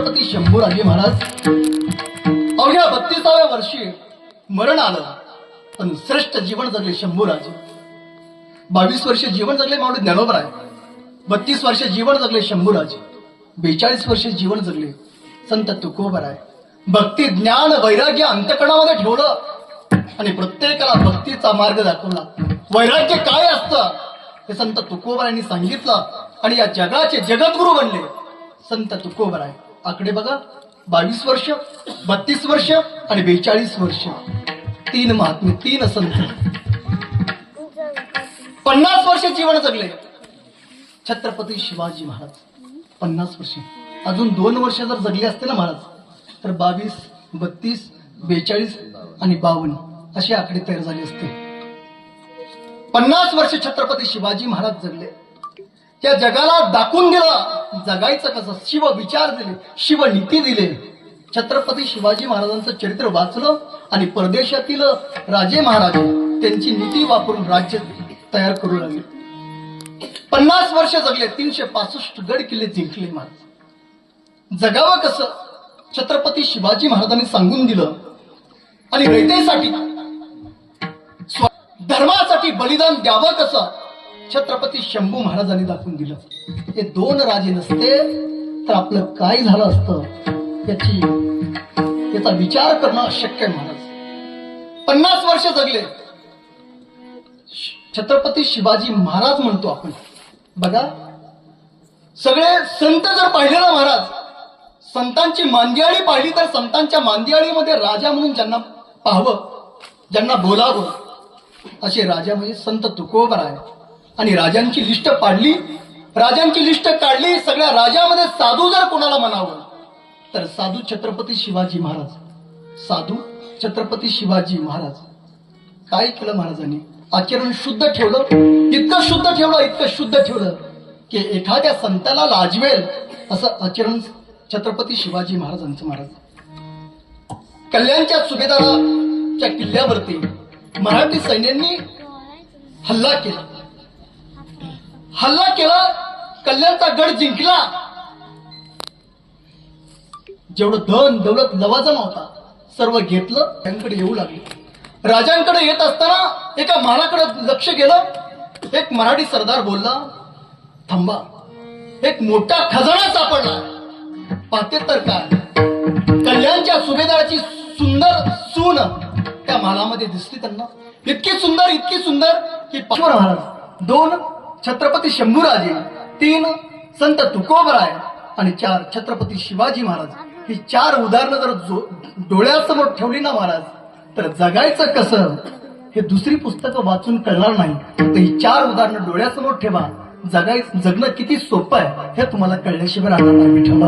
छत्रपती शंभूराजे महाराज. अवघ्या बत्तीसाव्या वर्षी मरण आलं. पण श्रेष्ठ जीवन जगले शंभूराजे. बावीस वर्ष जीवन जगले मावळे ज्ञानोबराय. बत्तीस वर्ष जीवन जगले शंभूराजे. बेचाळीस वर्ष जीवन जगले संत तुकोबराय. भक्ती ज्ञान वैराग्य अंतकणामध्ये ठेवलं आणि प्रत्येकाला भक्तीचा मार्ग दाखवला. वैराग्य काय असतं? हे संत तुकोबरायांनी सांगितलं आणि या जगाचे जगद्गुरु बनले संत तुकोबराय. आकडे बघा. बावीस वर्ष बत्तीस वर्ष आणि बेचाळीस वर्ष. तीन महात्मे तीन संत. पन्नास वर्ष जीवन जगले. छत्रपती शिवाजी महाराज. पन्नास वर्ष. अजून दोन वर्ष जर जगले असते ना महाराज तर बावीस बत्तीस बेचाळीस आणि बावन्न असे आकडे तयार झाले असते. पन्नास वर्ष छत्रपती शिवाजी महाराज जगले. त्या जगाला दाखवून गेला जगायचं कसं? शिव विचार दिले शिव नीती दिले. छत्रपती शिवाजी महाराजांचं चरित्र वाचलं आणि परदेशातील राजे महाराज त्यांची नीती वापरून राज्य तयार करू लागले. पन्नास वर्ष जगले तीनशे पासष्ट गड किल्ले जिंकले महाराज. जगावं कसं? छत्रपती शिवाजी महाराजांनी सांगून दिलं. आणि रयतेसाठी धर्मासाठी बलिदान द्यावं कसं? छत्रपती शंभू महाराजांनी दाखवून दिलं. हे दोन राजे नसते तर आपलं काय झालं असतं याची याचा विचार करणं अशक्य आहे महाराज. पन्नास वर्ष जगले. छत्रपती शिवाजी महाराज म्हणतो आपण. बघा सगळे संत जर पाहिले ना महाराज संतांची मांदियाळी पाहिली तर संतांच्या मांदियाळीमध्ये राजा म्हणून ज्यांना पाहावं ज्यांना बोलावं असे राजा म्हणजे संत तुकोबर आहे आणि राजांची लिस्ट पाडली. राजांची लिस्ट काढली. सगळ्या राजामध्ये साधू जर कोणाला म्हणावं तर साधू छत्रपती शिवाजी महाराज. साधू छत्रपती शिवाजी महाराज. काय केलं महाराजांनी? आचरण शुद्ध ठेवलं. इतकं शुद्ध ठेवलं इतकं शुद्ध ठेवलं की एखाद्या संताला लाजवेल असं आचरण छत्रपती शिवाजी महाराजांचं महाराज. कल्याणच्या सुभेदाराच्या किल्ल्यावरती मराठी सैन्यांनी हल्ला केला. हल्ला केला कल्याणचा गड जिंकला. जेवढं धन दौलत लवाजम होता सर्व घेतलं त्यांकडे येऊ लागले. राजांकडे येत असताना एका महाराकडे लक्ष गेलं. एक मराठी सरदार बोलला थांबा एक मोठा खजाना सापडला. पाहते तर काय? कल्याणच्या सुभेदाराची सुंदर सून त्या महालामध्ये दिसली त्यांना. इतकी सुंदर इतकी सुंदर की पाचवर महाराज दोन छत्रपती शंभूराजे तीन संत तुकोबराय आणि चार छत्रपती शिवाजी महाराज. ही चार उदाहरणं जर डोळ्यासमोर ठेवली ना महाराज तर जगायचं कसं हे दुसरी पुस्तकं वाचून कळणार नाही. तर ही चार उदाहरणं डोळ्यासमोर ठेवा. जगाय जगणं किती सोपं आहे हे तुम्हाला कळल्याशिवाय राहणार नाही. विठ्ठला